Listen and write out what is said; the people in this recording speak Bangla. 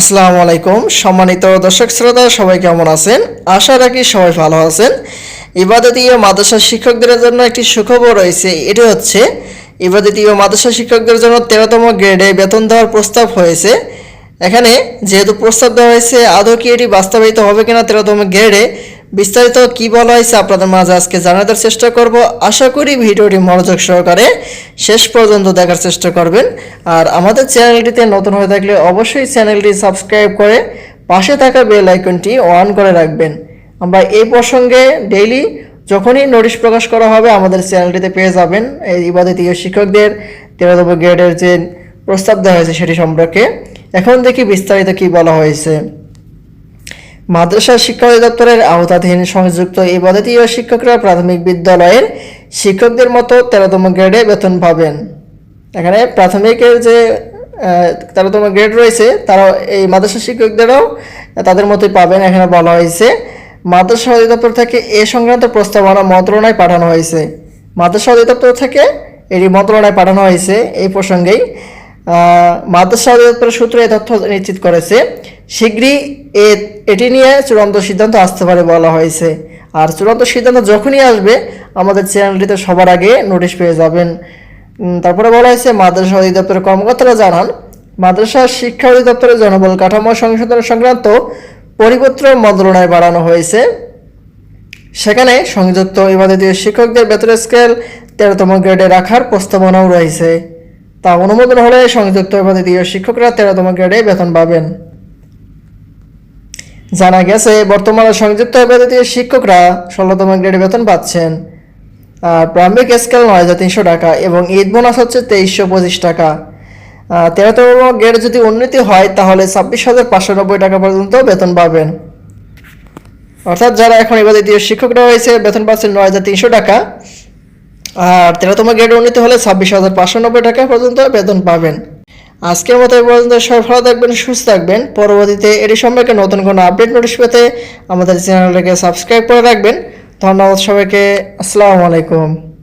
আসসালামু আলাইকুম। সম্মানিত দর্শক শ্রোতা, সবাই কেমন আছেন? আশা রাখি সবাই ভালো আছেন। ইবাদতীয় মাদ্রাসা শিক্ষকদের জন্য একটি সুখবর রয়েছে। এটি হচ্ছে, ইবাদতীয় মাদ্রাসা শিক্ষকদের জন্য তেরোতম গ্রেডে বেতন দেওয়ার প্রস্তাব হয়েছে। এখানে যেহেতু প্রস্তাব দেওয়া হয়েছে, আদৌ কি এটি বাস্তবায়িত হবে কিনা তেরোতম গ্রেডে বিস্তারিত কি বলা হয়েছে আপনাদের মাঝে আজকে জানাতে চেষ্টা করব। আশা করি ভিডিওটি মনোযোগ সহকারে শেষ পর্যন্ত দেখার চেষ্টা করবেন। আর আমাদের চ্যানেলটিতে নতুন হয়ে থাকলে অবশ্যই চ্যানেলটি সাবস্ক্রাইব করে পাশে থাকা বেল আইকনটি অন করে রাখবেন। আমরা এই প্রসঙ্গে ডেইলি যখনই নোটিশ প্রকাশ করা হবে আমাদের চ্যানেলটিতে পেয়ে যাবেন। এই ইবাদতীয় শিক্ষকদের, তেরোতম গ্রেডের যে প্রস্তাব দেওয়া হয়েছে সেটি সম্পর্কে। এখন দেখি বিস্তারিত কি বলা হয়েছে। মাদ্রাসা শিক্ষা অধিদপ্তরের আওতাধীন সংযুক্ত এই ইবাদতীয় শিক্ষকরা প্রাথমিক বিদ্যালয়ের শিক্ষকদের মতো তেরোতম গ্রেডে বেতন পাবেন। এখানে প্রাথমিকের যে তেরোতম গ্রেড রয়েছে তারা এই মাদ্রাসা শিক্ষকদেরও তাদের মতোই পাবেন। এখানে বলা হয়েছে, মাদ্রাসা অধিদপ্তর থেকে এ সংক্রান্ত প্রস্তাবনা মন্ত্রণায় পাঠানো হয়েছে। মাদ্রাসা অধিদপ্তর থেকে এটি মন্ত্রণায় পাঠানো হয়েছে। এই প্রসঙ্গেই মাদ্রাসা অধিদপ্তরের সূত্রে এই তথ্য নিশ্চিত করেছে শীঘ্রই এ এটি নিয়ে চূড়ান্ত সিদ্ধান্ত আসতে পারে বলা হয়েছে। আর চূড়ান্ত সিদ্ধান্ত যখনই আসবে, আমাদের চ্যানেলটিতে সবার আগে নোটিশ পেয়ে যাবেন। তারপরে বলা হয়েছে, মাদ্রাসা অধিদপ্তরের কর্মকর্তারা জানান, মাদ্রাসা শিক্ষা অধিদপ্তরের জনবল কাঠামো সংশোধন সংক্রান্ত পরিপত্র মন্ত্রণায় বাড়ানো হয়েছে। সেখানে সংযুক্ত ইবাদতীয় শিক্ষকদের বেতনের স্কেল তেরোতম গ্রেডে রাখার প্রস্তাবনাও রয়েছে। তা অনুমোদন হলে সংযুক্ত ইবাদতীয় শিক্ষকরা তেরোতম গ্রেডে বেতন পাবেন। জানা গেছে, বর্তমানে সংযুক্ত ইবাদতীয় শিক্ষকরা ষোলোতম গ্রেডে বেতন পাচ্ছেন। আর প্রারম্ভিক স্কেল নয় হাজার তিনশো টাকা এবং ঈদ বোনাস হচ্ছে তেইশশো পঁচিশ টাকা। তেরোতম গ্রেড যদি উন্নতি হয়, তাহলে ছাব্বিশ হাজার পাঁচশো নব্বই টাকা পর্যন্ত বেতন পাবেন। অর্থাৎ যারা এখন ইবাদতীয় শিক্ষকরা হয়েছে, বেতন পাচ্ছেন নয় হাজার তিনশো টাকা। আর তেরোতম গ্রেড উন্নীত হলে ছাব্বিশ হাজার পাঁচশো নব্বই টাকা পর্যন্ত বেতন পাবেন। আজকের মতো এই পর্যন্ত। সবাই ভালো থাকবেন, সুস্থ থাকবেন। পরবর্তীতে এটি সম্পর্কে নতুন কোনো আপডেট নোটিশ পেতে আমাদের চ্যানেলটাকে সাবস্ক্রাইব করে রাখবেন। ধন্যবাদ সবাইকে। আসসালামু আলাইকুম।